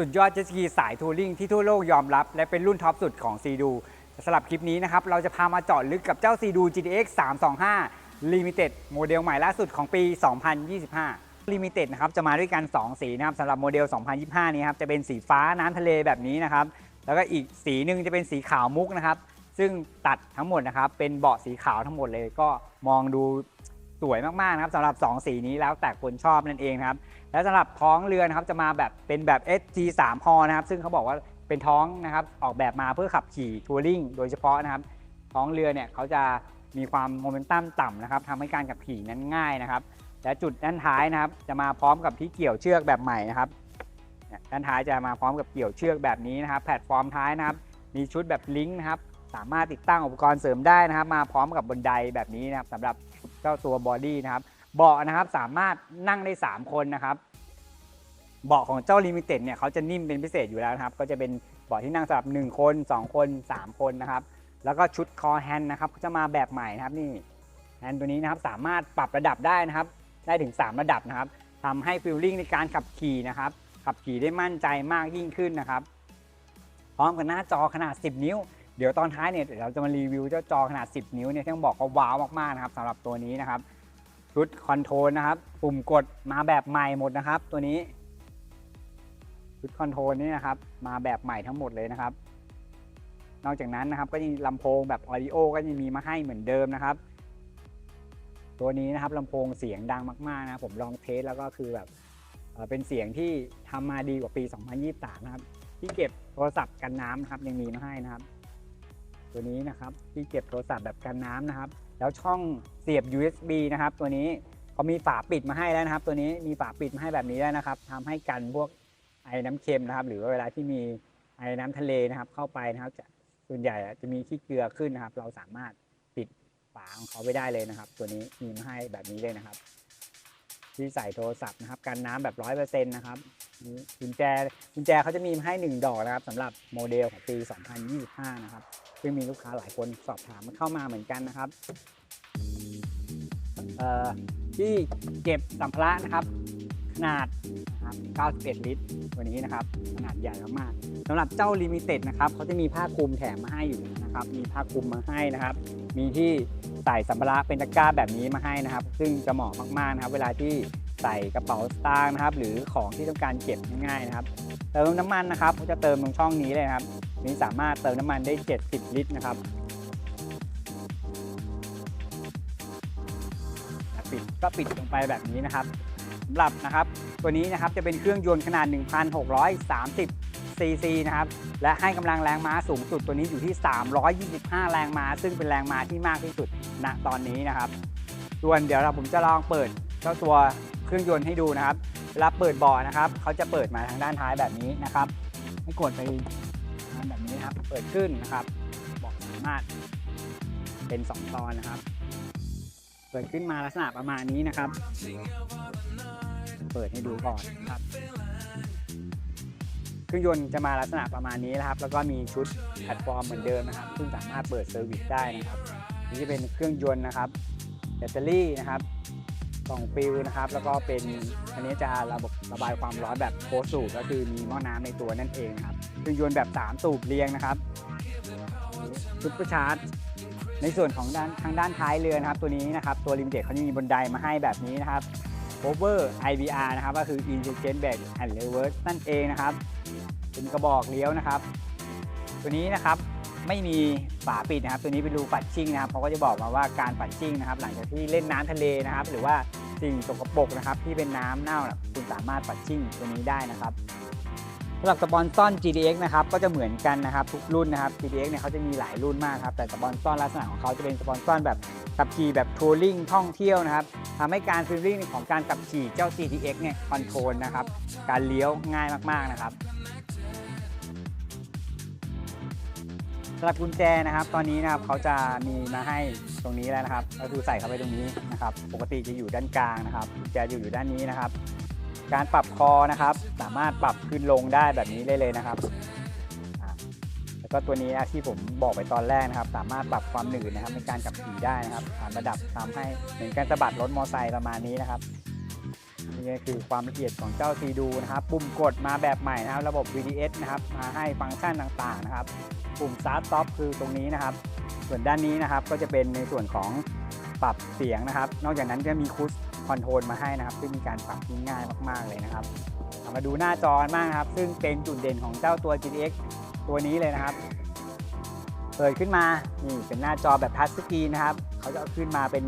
สุดยอดเจ็ตสกีสายทัวริงที่ทั่วโลกยอมรับ และเป็นรุ่นท็อปสุดของซีดูสำหรับคลิปนี้นะครับ เราจะพามาเจาะลึกกับเจ้าซีดู GTX 325 Limited โมเดลใหม่ล่าสุดของปี 2025 Limited นะครับจะมาด้วยกัน 2 สีนะครับสำหรับโมเดล 2025 นี้ครับจะเป็นสีฟ้าน้ำทะเลแบบนี้นะครับ แล้วก็อีกสีหนึ่งจะเป็นสีขาวมุกนะครับซึ่งตัดทั้งหมดนะครับเป็นเบาะสีขาวทั้งหมดเลยก็มองดู สวยมากๆนะครับสำหรับ 2 สีนี้แล้วแต่คนชอบนั่นเองนะครับและสำหรับท้องเรือนะครับจะมาแบบเป็นแบบ SG3 ฮอนะครับ ซึ่งเขาบอกว่าเป็นท้องนะครับออกแบบมาเพื่อขับขี่ทัวริงโดยเฉพาะนะครับ ท้องเรือเนี่ยเขาจะมีความโมเมนตัมต่ำนะครับทำให้การขับขี่นั้นง่ายนะครับ และจุดด้านท้ายนะครับ จะมาพร้อมกับที่เกี่ยวเชือกแบบใหม่นะครับด้านท้ายจะมาพร้อมกับเกี่ยวเชือกแบบนี้นะครับ แพลตฟอร์มท้ายนะครับ มีชุดแบบลิงก์นะครับ สามารถติดตั้งอุปกรณ์เสริมได้นะครับ มาพร้อมกับบนไดแบบนี้นะครับสำหรับ เจ้าตัวบอดี้นะครับเบาะนะครับสามารถนั่งได้ 3 คนนะครับเบาะของเจ้าลิมิเต็ดเนี่ยเขาจะนิ่มเป็นพิเศษอยู่แล้วนะครับ ก็จะเป็นเบาะที่นั่งสำหรับ 1 คน 2 คน 3 คนนะครับ แล้วก็ชุดคอแฮนด์นะครับจะมาแบบใหม่นะครับนี่แฮนด์ตัวนี้นะครับสามารถปรับระดับได้นะครับ ได้ถึง 3 ระดับนะครับทำให้ฟิลลิ่งในการขับขี่นะครับ ขับขี่ได้มั่นใจมากยิ่งขึ้นนะครับ พร้อมกับหน้าจอขนาด 10 นิ้ว เดี๋ยวตอนท้ายเนี่ยเดี๋ยวเราจะมารีวิวเจ้าจอขนาด 10 นิ้วเนี่ยที่ต้องบอกว่าว้าวมากๆนะครับสำหรับตัวนี้นะครับชุดคอนโทรลนะครับปุ่มกดมาแบบใหม่หมดนะครับ ตัวนี้ชุดคอนโทรลนี่นะครับมาแบบใหม่ทั้งหมดเลยนะครับ นอกจากนั้นนะครับก็ยังลำโพงแบบออดิโอก็ยังมีมาให้เหมือนเดิมนะครับ ตัวนี้นะครับลำโพงเสียงดังมากๆนะครับผมลองเทสแล้วก็คือแบบเอ่อเป็นเสียงที่ทำมาดีกว่าปี 2023 นะครับ ที่เก็บโทรศัพท์กันน้ำนะครับยังมีมาให้นะครับ ตัวนี้นะครับที่เก็บโทรศัพท์แบบกันน้ำนะครับ แล้วช่องเสียบ USB นะครับ ตัวนี้เขามีฝาปิดมาให้แล้วนะครับ ตัวนี้มีฝาปิดมาให้แบบนี้แล้วนะครับทำให้กันพวกไอ้น้ำเค็มนะครับ หรือว่าเวลาที่มีไอ้น้ำทะเลนะครับ เข้าไปนะครับจะส่วนใหญ่อะจะมีขี้เกลือขึ้นนะครับ เราสามารถปิดฝาของเขาไว้ได้เลยนะครับ ตัวนี้มีมาให้แบบนี้เลยนะครับ ที่ใส่โทรศัพท์นะครับกันน้ำแบบร้อยเปอร์เซ็นต์นะครับกุญแจกุญแจเขาจะมีให้หนึ่งดอกนะครับสำหรับโมเดลของปี 2025 นะครับ ซึ่งมีลูกค้าหลายคนสอบถามมาเข้ามาเหมือนกันนะครับที่เก็บสัมภาระนะครับ ขนาดนะครับ91 ลิตร ตัวนี้นะครับ ขนาดใหญ่มากๆสำหรับเจ้าลิมิเต็ดนะครับเขาจะมีผ้าคลุมแถมมาให้อยู่นะครับ มีผ้าคลุมมาให้นะครับ มีที่ใส่สัมภาระเป็นตะกร้าแบบนี้มาให้นะครับ ซึ่งจะเหมาะมากๆนะครับ เวลาที่ใส่กระเป๋าสตางค์นะครับ หรือของที่ต้องการเก็บง่ายๆนะครับ เติมน้ำมันนะครับก็จะเติมตรงช่องนี้เลยครับนี้สามารถเติมน้ำมันได้ 70 ลิตรนะครับปิดก็ปิดลงไปแบบนี้นะครับสำหรับนะครับ ตัวนี้นะครับจะเป็นเครื่องยนต์ขนาด 1,630 ซีซีนะครับ และให้กำลังแรงม้าสูงสุดตัวนี้อยู่ที่ 325 แรงม้า ซึ่งเป็นแรงม้าที่มากที่สุดณตอนนี้นะครับส่วนเดี๋ยวเราผมจะลองเปิดเจ้าตัวเครื่องยนต์ให้ดูนะครับเวลาเปิดบาะนะครับเขาจะเปิดมาทางด้านท้ายแบบนี้นะครับ ให้กดไปทางแบบนี้นะครับ เปิดขึ้นนะครับบอกสามารถเป็น 2 ตอนนะครับ เปิดขึ้นมาลักษณะประมาณนี้นะครับ เปิดให้ดูก่อนนะครับ เครื่องยนต์จะมาลักษณะประมาณนี้นะครับ แล้วก็มีชุดแพลตฟอร์มเหมือนเดิมนะครับ ซึ่งสามารถเปิดเซอร์วิสได้นะครับนี่จะเป็นเครื่องยนต์นะครับแบตเตอรี่นะครับกล่องฟิลนะครับ แล้วก็เป็นอันนี้จะระบบระบายความร้อนแบบโคสสูบก็คือมีหม้อน้ำในตัวนั่นเองนะครับเครื่องยนต์แบบ 3 สูบเรียงนะครับซุปเปอร์ชาร์จในส่วนของด้านทางด้านท้ายเรือนะครับ ตัวนี้นะครับ ตัวลิมิเต็ดเขาจะมีบนไดมาให้แบบนี้นะครับ Over IBR นะครับ ก็คือ Intelligent Brake and Reverse นั่นเองนะครับ เป็นกระบอกเลี้ยวนะครับ ตัวนี้นะครับไม่มีฝาปิดนะครับ ตัวนี้เป็นรูปัดชิ่งนะครับเขาก็จะบอกมาว่าการปัดชิ่งนะครับ หลังจากที่เล่นน้ำทะเลนะครับ หรือว่าสิ่งสกปรกนะครับ ที่เป็นน้ำเน่าคุณสามารถปัดชิ่งตัวนี้ได้นะครับสำหรับสปอนซอน GDX นะครับก็จะเหมือนกันนะครับทุกรุ่นนะครับ GDX เนี่ยเขาจะมีหลายรุ่นมากครับแต่สปอนซอนลักษณะของเขาจะเป็นสปอนซอนแบบขับขี่แบบทัวริงท่องเที่ยวนะครับทำให้การฟีลลิ่งของการขับขี่เจ้า GTX เนี่ยคอนโทรลนะครับการเลี้ยวง่ายมากๆนะครับ สำหรับกุญแจนะครับ ตอนนี้นะครับเขาจะมีมาให้ตรงนี้แล้วนะครับ ก็คือใส่เข้าไปตรงนี้นะครับ ปกติจะอยู่ด้านกลางนะครับกุญแจอยู่อยู่ด้านนี้นะครับ การปรับคอนะครับ สามารถปรับขึ้นลงได้แบบนี้ได้เลยนะครับแล้วก็ตัวนี้นะที่ผมบอกไปตอนแรกนะครับ สามารถปรับความหนืดนะครับในการขับขี่ได้นะครับผ่านระดับทำให้เหมือนการสะบัดรถมอเตอร์ไซค์ประมาณนี้นะครับ นี่ก็คือความละเอียดของเจ้าซีดูนะครับ ปุ่มกดมาแบบใหม่นะครับ ระบบ VDS นะครับมาให้ฟังก์ชันต่างๆนะครับ ปุ่ม Start Stop คือตรงนี้นะครับ ส่วนด้านนี้นะครับก็จะเป็นในส่วนของปรับเสียงนะครับ นอกจากนั้นก็มีคูสคอนโทรลมาให้นะครับ ซึ่งมีการปรับที่ง่ายมากๆเลยนะครับมาดูหน้าจอกันบ้างนะครับ ซึ่งเป็นจุดเด่นของเจ้าตัว GTX ตัวนี้เลยนะครับ เปิดขึ้นมา นี่เป็นหน้าจอแบบทัชสกรีนนะครับ เขาจะเอาขึ้นมาเป็น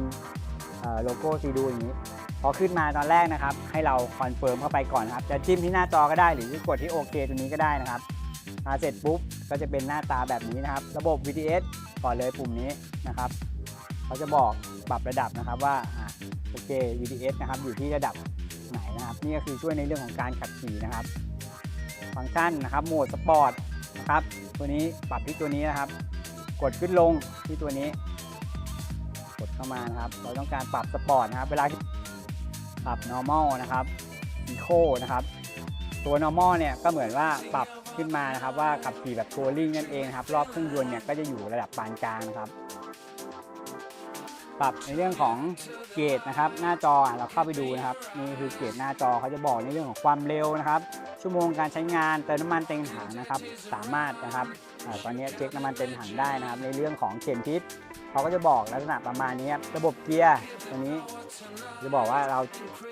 โลโก้ซีดูอย่างนี้ พอขึ้นมาตอนแรกนะครับ ให้เราคอนเฟิร์มเข้าไปก่อนนะครับ จะจิ้มที่หน้าจอก็ได้หรือกดที่โอเคตัวนี้ก็ได้นะครับมาเสร็จปุ๊บก็จะเป็นหน้าตาแบบนี้นะครับ ระบบ VTS ก่อนเลยปุ่มนี้นะครับเขาจะบอกปรับระดับนะครับว่าอะโอเค VTS นะครับอยู่ที่ระดับไหนนะครับ นี่ก็คือช่วยในเรื่องของการขับขี่นะครับ ฟังก์ชันนะครับโหมดสปอร์ตนะครับตัวนี้ปรับที่ตัวนี้นะครับ กดขึ้นลงที่ตัวนี้ กดเข้ามานะครับ เราต้องการปรับสปอร์ตนะครับ เวลาที่ ปรับ normal นะครับ eco นะครับตัว normal เนี่ยก็เหมือนว่าปรับขึ้นมานะครับว่าขับขี่แบบ touring นั่นเองครับรอบเครื่องยนต์เนี่ยก็จะอยู่ระดับปานกลางนะครับ ปรับในเรื่องของเกจนะครับ หน้าจอเราเข้าไปดูนะครับนี่คือเกจหน้าจอเขาจะบอกในเรื่องของความเร็วนะครับ ชั่วโมงการใช้งานเติมน้ำมันเต็มถังนะครับ สามารถนะครับอตอนนี้เช็คน้ำมันเต็มถังได้นะครับ ในเรื่องของเข็มทิศ เขาก็จะบอกลักษณะประมาณนี้ครับระบบเกียร์ตัวนี้จะบอกว่าเรา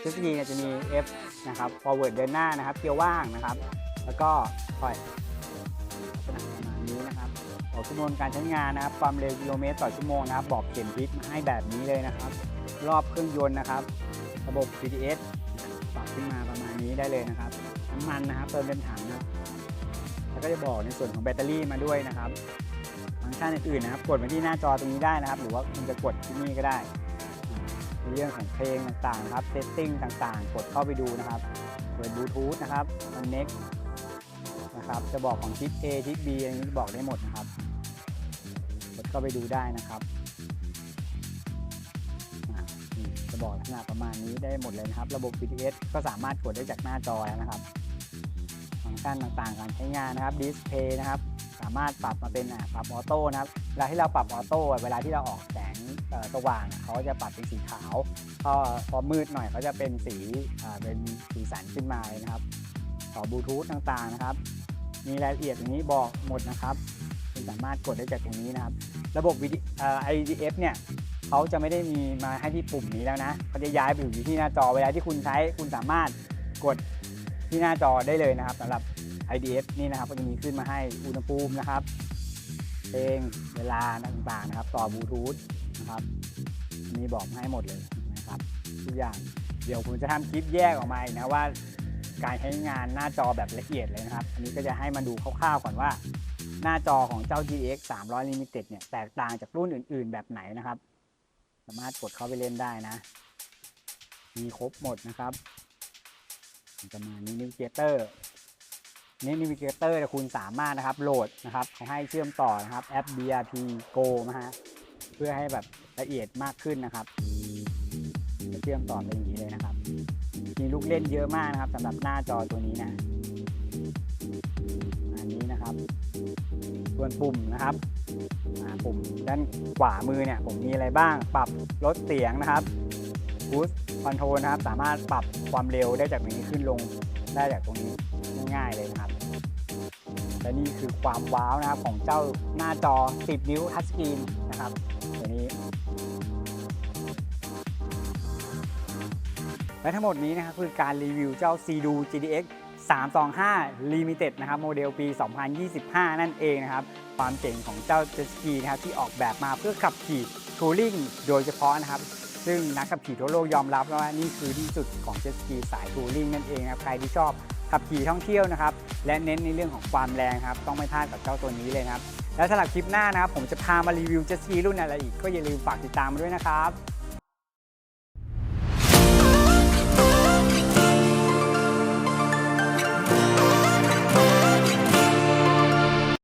ทฤษฎีเนี่ยจะมี F นะครับ forward เดินหน้านะครับ เกียร์ว่างนะครับ แล้วก็ถอยลักษณะประมาณนี้นะครับบอกชั่วโมงการใช้งานนะครับ ความเร็วกิโลเมตรต่อชั่วโมงนะครับ บอกเข็มทิศมาให้แบบนี้เลยนะครับ รอบเครื่องยนต์นะครับ ระบบ GTS ปรับขึ้นมาประมาณนี้ได้เลยนะครับน้ำมันนะครับเติมเต็มถังนะแล้วก็จะบอกในส่วนของแบตเตอรี่มาด้วยนะครับ ชันอื่นๆนะครับ กดมาที่หน้าจอตรงนี้ได้นะครับ หรือว่าคุณจะกดที่นี่ก็ได้ในเรื่องของเพลงต่างๆนะครับเซตติ้งต่างๆ กดเข้าไปดูนะครับเปิดบลูทูธนะครับ Connect นะครับจะบอกของทิศ A ทิศ B อะไรนี้บอกได้หมดนะครับ กดเข้าไปดูได้นะครับจะบอกลักษณะประมาณนี้ได้หมดเลยนะครับ ระบบ BTS ก็สามารถกดได้จากหน้าจอแล้วนะครับ ฟังก์ชันต่างๆ การใช้งานนะครับดิสเพย์นะครับามารถปรับมาเป็นปรับออโต้นะครับเวลาที่เราปรับออโต้เวลาที่เราออกแสงสว่างเขาจะปรับเป็นสีขาวพอพอมืดหน่อยเขาจะเป็นสีเป็นสีสันขึ้นมาเลยนะครับ ต่อบลูทูธต่างๆนะครับ มีรายละเอียดอย่างนี้บอกหมดนะครับคุณสามารถกดได้จากตรงนี้นะครับ ระบบ IDF เนี่ยเขาจะไม่ได้มีมาให้ที่ปุ่มนี้แล้วนะเขาจะย้ายไปอยู่ที่หน้าจอเวลาที่คุณใช้คุณสามารถกด ที่หน้าจอได้เลยนะครับสำหรับ IDF นี่นะครับก็จะมีขึ้นมาให้อุณหภูมินะครับเพลงเวลาต่างๆนะครับ ต่อบลูทูธนะครับมีบอกให้หมดเลยนะครับทุกอย่างเดี๋ยวผมจะทำคลิปแยกออกมาอีกนะว่า การใช้งานหน้าจอแบบละเอียดเลยนะครับ อันนี้ก็จะให้มาดูคร่าวๆก่อนว่า หน้าจอของเจ้า GX 300 Limited เนี่ยแตกต่างจากรุ่นอื่นๆแบบไหนนะครับ สามารถกดเข้าไปเล่นได้นะ มีครบหมดนะครับ จะมานี้นิวเกเตอร์นี่นิวเกเตอร์คุณสามารถนะครับโหลดนะครับเขาให้เชื่อมต่อนะครับแอป BRP Go นะฮะเพื่อให้แบบละเอียดมากขึ้นนะครับจะเชื่อมต่อไปอย่างนี้เลยนะครับ มีลูกเล่นเยอะมากนะครับสำหรับหน้าจอตัวนี้นะอันนี้นะครับ ส่วนปุ่มนะครับปุ่มด้านขวามือเนี่ยผมมีอะไรบ้างปรับลดเสียงนะครับ บูสต์คอนโทรลนะครับ สามารถปรับความเร็วได้จากตรงนี้ขึ้นลงได้จากตรงนี้ง่ายๆเลยนะครับและนี่คือความว้าวนะครับของเจ้าหน้าจอ 10 นิ้วทัชสกรีนนะครับตัวนี้ และทั้งหมดนี้นะครับคือการรีวิวเจ้า c d u GTX 325 Limited นะครับโมเดลปี 2025 นั่นเองนะครับ ความเจ๋งของเจ้า Jet Ski นะครับที่ออกแบบมาเพื่อขับขี่ทัวริงโดยเฉพาะนะครับ ซึ่งนักขับขี่ทั่วโลกยอมรับว่านี่คือที่สุดของเจ็ตสกีสายทัวริงนั่นเองนะครับใครที่ชอบขับขี่ท่องเที่ยวนะครับ และเน้นในเรื่องของความแรงครับ ต้องไม่พลาดกับเจ้าตัวนี้เลยนะครับ และสำหรับคลิปหน้านะครับ ผมจะพามารีวิวเจ็ตสกีรุ่นอะไรอีกก็อย่าลืมฝากติดตามมาด้วยนะครับ